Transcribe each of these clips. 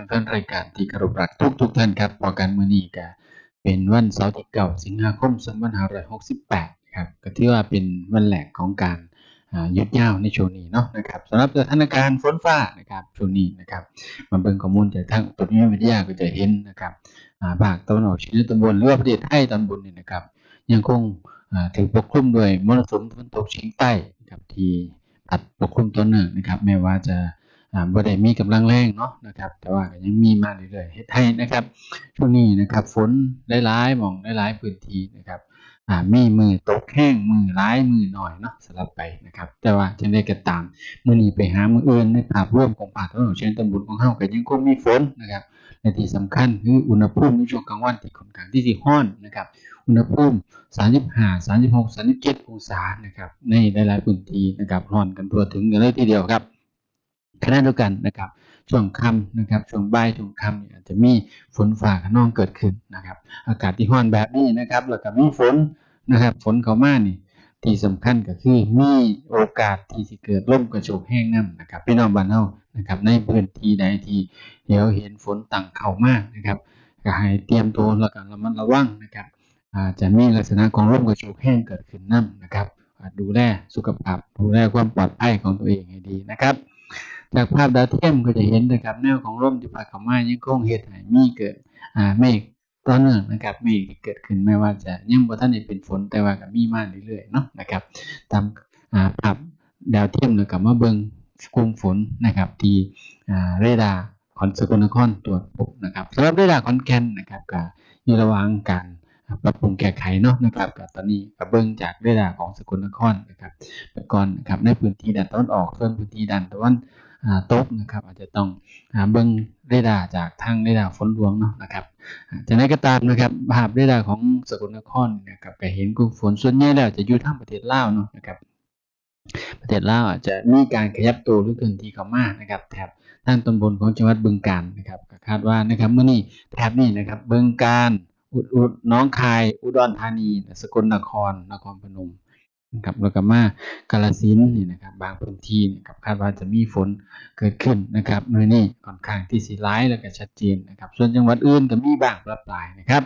ผู้ฟังแฟนรายการที่เคารพรักทุกทุกท่านครับพอกันมื้อนี้ก็เป็นวันเสาร์ที่เก้าสิงหาคม2568ครับก็ถือว่าเป็นวันแรกของการหยุดยาวในช่วงนี้เนาะนะครับสำหรับสถานการณ์ฝนฟ้านะครับช่วงนี้นะครับมาเบิ่งข้อมูลจากทางอุตุนิยมวิทยาก็จะเห็นนะครับอ่าภาคตะวันออกเฉียงเหนือตอนบนหรือว่าประเทศไทยตอนบนเนี่ยนะครับ ยังคงถูกปกคลุมด้วยมรสุมตะวันตกเฉียงใต้ครับที่พัดปกคลุมต่อเนื่งนะครับแม้ว่าจะ บ่ได้มีกำลังแรงเนาะนะครับ แต่ว่ายังมีมาเรื่อยๆเฮ็ดให้นะครับ ช่วงนี้นะครับฝนหลายๆหม่องหลายๆพื้นที่นะครับอ่ามีมือตกแห้งมือหลายมือหน้อยเนาะสลับไปนะครับ แต่ว่าจังได๋ก็ตามมือนี้ไปหามืออื่นในภาพรวมของภาคตะวันออกเฉียงตอนบนของเฮาก็ยังคงมีฝนนะครับและที่สำคัญคืออุณหภูมิในช่วงกลางวันที่ค่อนข้างที่สิร้อนนะครับ อุณหภูมิ 35 36 37 องศานะครับในหลายๆพื้นที่นะครับร้อนกันทั่วถึงกันเลยทีเดียวครับ ขณะเดียวกันนะครับช่วงค่ำนะครับช่วงบ่ายช่วงค่ำเนี่ยอาจจะมีฝนฟ้าขนองเกิดขึ้นนะครับ อากาศที่ร้อนแบบนี้นะครับแล้วก็มีฝนนะครับฝนเข้ามานี่ที่สำคัญก็คือมีโอกาสที่สิเกิดลมกระโชกแห้งน้ำนะครับพี่น้องบ้านเฮานะครับ ในพื้นที่ใดที่เดี๋ยวเห็นฝนตั้งเข้ามากนะครับก็ให้เตรียมตัวแล้วก็ระมัดระวังนะครับอาจจะมีลักษณะของลมกระโชกแห้งเกิดขึ้นน้ำนะครับดูแลสุขภาพดูแลความปลอดภัยของตัวเองให้ดีนะครับ จากภาพดาวเทียมก็จะเห็นนะครับแนวของร่มที่พัดเข้ามายังคงเฮ็ดให้มีเกิดอ่าเมฆต่อเนื่องนะครับเมฆที่เกิดขึ้นไม่ว่าจะยังบ่ทันเป็นฝนแต่ว่าก็มีมากเรื่อยๆเนาะนะครับตามอ่าภาพดาวเทียมแล้วก็มาเบิ่งกลุ่มฝนนะครับที่อ่าเรดาร์ของสกลนครตรวจพบนะครับสำหรับเรดาร์ขอนแก่นนะครับก็อยู่ระหว่างการปรับปรุงแก้ไขเนาะนะครับก็ตอนนี้ก็เบิ่งจากเรดาร์ของสกลนครนะครับไปก่อนนะครับในพื้นที่ด้านตะวันออกส่วนพื้นที่ด้านตะวัน ตกนะครับ อาจจะต้องเบิ่งเรดาร์จากทางเรดาร์ฝนหลวงเนาะนะครับจากนั้นก็ตามนะครับภาพเรดาร์ของสกลนครนะครับก็เห็นกลุ่มฝนส่วนใหญ่แล้วจะอยู่ทางประเทศลาวเนาะนะครับประเทศลาวอาจจะมีการขยับตัวหรือเคลื่อนที่เข้ามานะครับแถบทางตอนบนของจังหวัดบึงกาฬนะครับคาดว่านะครับเมื้อนี้แถบนี้นะครับบึงกาฬอุดอุดหน้องคาย อุดรธานี สกลนคร นครพนม นะครับแล้วก็มากาฬสินนี่นะครับบางพื้นที่นะครับคาดว่าจะมีฝนเกิดขึ้นนะครับมื้อนี้ค่อนข้างที่สิหลายแล้วก็ชัดเจนนะครับส่วนจังหวัดอื่นก็มีบ้างประปรายนะครับ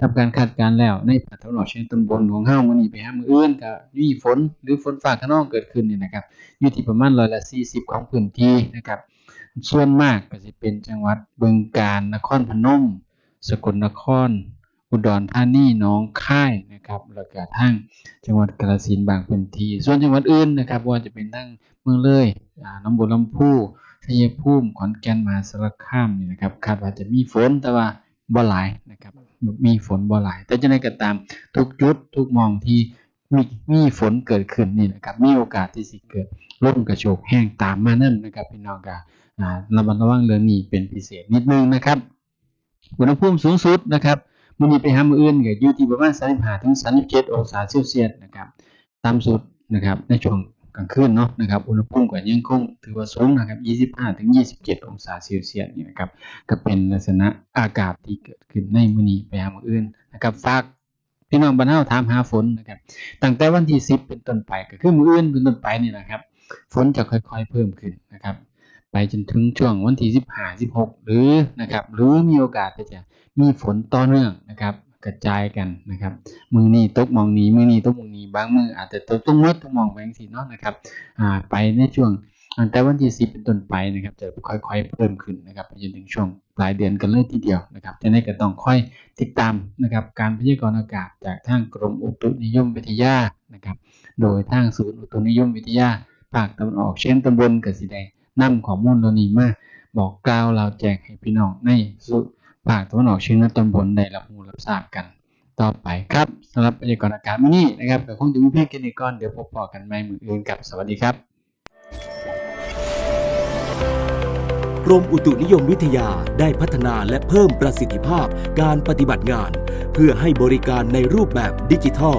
ทำการคาดการณ์แล้วในภาคตะวันออกเฉียงตอนบนของเฮามื้อนี้ไปหามืออื่นก็มีฝนหรือฝนฟ้าคะนองเกิดขึ้นนี่นะครับอยู่ที่ประมาณร้อยละ40ของพื้นที่นะครับส่วนมากก็สิเป็นจังหวัดบึงกาฬนครพนม สกลนคร อุดรธานีหนองคายนะครับแล้วก็ทางจังหวัดกาฬสินธุ์บางพื้นที่ ส่วนจังหวัดอื่นนะครับว่าจะเป็นทางเมืองเลยอ่าหนองบัวลำพูชัยภูมิขอนแก่นมหาสารคามนี่นะครับคาดว่าจะมีฝนแต่ว่าบ่หลายนะครับมีฝนบ่หลาย แต่จังไดก็ตามทุกจุดทุกมองที่มีมีฝนเกิดขึ้นนี่นะครับมีโอกาสที่สิเกิดลมกระโชกแห้งตามมานํนนะครับพี่น้องการะมัดระวังเรื่องนี้เป็นพิเศษนิดนึงนะครับอุณหภูมิสูงสุดนะครับ มื้อนี้ไปหามืออื่นก็อยู่ที่ประมาณ35ถึง37องศาเซลเซียสนะครับต่ำสุดนะครับในช่วงกลางคืนเนาะนะครับอุณหภูมิก็ยังคงถือว่าสูงนะครับ25ถึง27 องศาเซลเซียสนี่นะครับก็เป็นลักษณะอากาศที่เกิดขึ้นในมื้อนี้ไปหามื้ออื่นนะครับฝากพี่น้องบ้านเฮาถามหาฝนนะครับตั้งแต่วันที่ 10 เป็นต้นไปก็คือมื้ออื่นเป็นต้นไปนี่นะครับ ฝนจะค่อยๆเพิ่มขึ้นนะครับ ไปจนถึงช่วงวันที่15 16หกหรือนะครับหรือมีโอกาสที่จะมีฝนต่อเนื่องนะครับ กระจายกันนะครับ มือนี้ตกมองนี้มือนี้ตกมองนี้บางมืออาจจะตกตรงมดทุกหม้องไปจังซี่เนาะนะครับอ่าไปในช่วงตั้งแต่วันที่10เป็นต้นไปนะครับ จะค่อยๆ เพิ่มขึ้นนะครับไปจนถึงช่วงปลายเดือนกันเลยทีเดียวนะครับฉะนั้ก็ต้องค่อยติดตามนะครับ การพยากรณ์อากาศจากทางกรมอุตุนิยมวิทยานะครับ โดยทางศูนย์อุตุนิยมวิทยาภาคตะวันออกเฉียงตะบนก็สิได้ นำข้อมูลเหล่านี้มาบอกกล่าวเล่าแจ้งให้พี่น้องในสุภาคตะวันออกเฉียงเหนือตอนบนได้รับรู้รับทราบกันต่อไปครับสำหรับพยากรณ์อากาศนี้นะครับก็คงจะมีเพียงแค่นี้ก่อนเดี๋ยวพบกันใหม่มืออื่นครับสวัสดีครับกรมอุตุนิยมวิทยาได้พัฒนาและเพิ่มประสิทธิภาพการปฏิบัติงาน เพื่อให้บริการในรูปแบบดิจิทัล